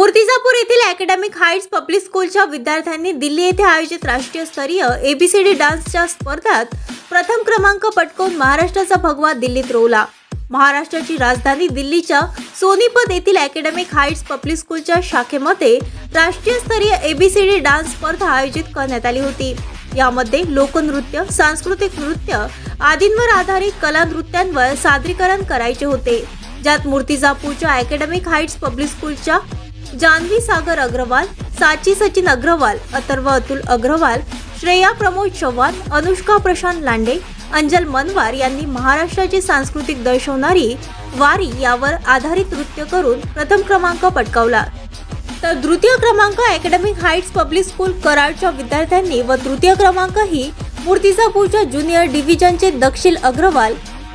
मूर्तिजापूर येथील academic heights public स्कूलच्या विद्यार्थ्यांनी दिल्ली येथे आयोजित राष्ट्रीय स्तरीय एबीसीडी डान्सच्या स्पर्धात प्रथम क्रमांक पटकवून महाराष्ट्राचा भगवा दिल्लीत रोवला. महाराष्ट्राची राजधानी दिल्लीच्या सोनीपत येथील अकॅडमिक हाईट्स पब्लिक स्कूलच्या शाखेमध्ये राष्ट्रीय स्तरीय एबीसीडी डान्स स्पर्धा आयोजित करण्यात आली होती. यामध्ये लोकनृत्य सांस्कृतिक नृत्य आदींवर आधारित कला नृत्यांवर सादरीकरण करायचे होते. ज्यात मूर्तिजापूरच्या अकॅडमिक हाईट्स पब्लिक स्कूलच्या जान्हवी सागर अग्रवाल साची सचिन अग्रवाल अथर्व अतुल अग्रवाल श्रेया प्रमोद चव्हाण अनुष्का प्रशांत लांडे अंजल मनवार यांनी महाराष्ट्राची सांस्कृतिक दर्शवणारी वारी यावर आधारित नृत्य करून प्रथम क्रमांक पटकावला. तर तृतीय क्रमांक अकॅडमिक हाईट्स पब्लिक स्कूल कराडच्या विद्यार्थ्यांनी व तृतीय क्रमांक ही मूर्तिजापूरच्या ज्युनियर डिव्हिजनचे दक्षिल अग्रवाल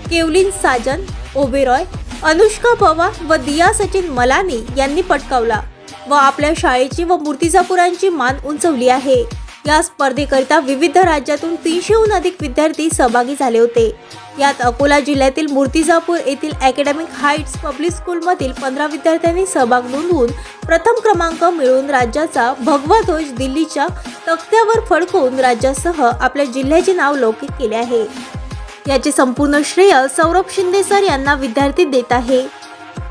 केवलिन साजन ओबेरॉय अनुष्का पवार व दिया सचिन मलानी यांनी पटकावला व आपल्या शाळेची व मूर्तिजापुरांची मान उंचवली आहे. या स्पर्धेकरिता विविध राज्यातून तीनशेहून अधिक विद्यार्थी सहभागी झाले होते. यात अकोला जिल्ह्यातील मूर्तिजापूर येथील अकॅडमिक हाईट्स पब्लिक स्कूलमधील पंधरा विद्यार्थ्यांनी सहभाग नोंदवून प्रथम क्रमांक मिळवून राज्याचा भगवा ध्वज दिल्लीच्या तक्त्यावर फडकवून राज्यासह आपल्या जिल्ह्याचे नाव लौकिक केले आहे. याचे संपूर्ण श्रेय सौरभ शिंदे सर यांना विद्यार्थी देत आहे.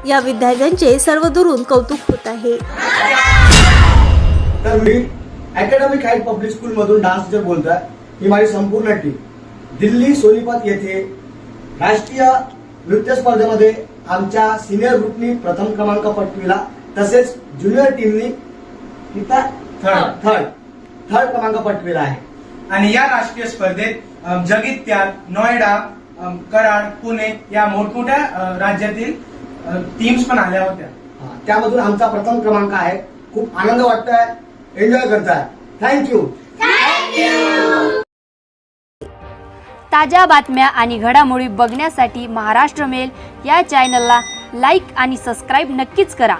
या विद्यार्थ्यांचे सर्वदूरून कौतुक होत आहे. तर मी अकॅडमिक हाय पब्लिक स्कूल मधून डान्स टीचर बोलतोय ही माझी संपूर्ण टीम दिल्ली सोनीपत येथे राष्ट्रीय नृत्य स्पर्धेमध्ये आमच्या सिनियर ग्रुपनी प्रथम क्रमांक पटविला. तसेच ज्युनियर टीमनी थर्ड थर्ड थर्ड क्रमांक पटविला आहे. आणि या राष्ट्रीय स्पर्धेत जगित्याल नोएडा कराड पुणे या मोठमोठ्या राज्यातील टीम्स पण आल्या होत्या. हा, त्यामधून आमचा प्रथम क्रमांक आहे. खूप आनंद वाटतोय. एन्जॉय करताय. थँक्यू ताज्या बातम्या आणि घडामोडी बघण्यासाठी महाराष्ट्र मेल या चॅनलला लाईक आणि सबस्क्राईब नक्कीच करा.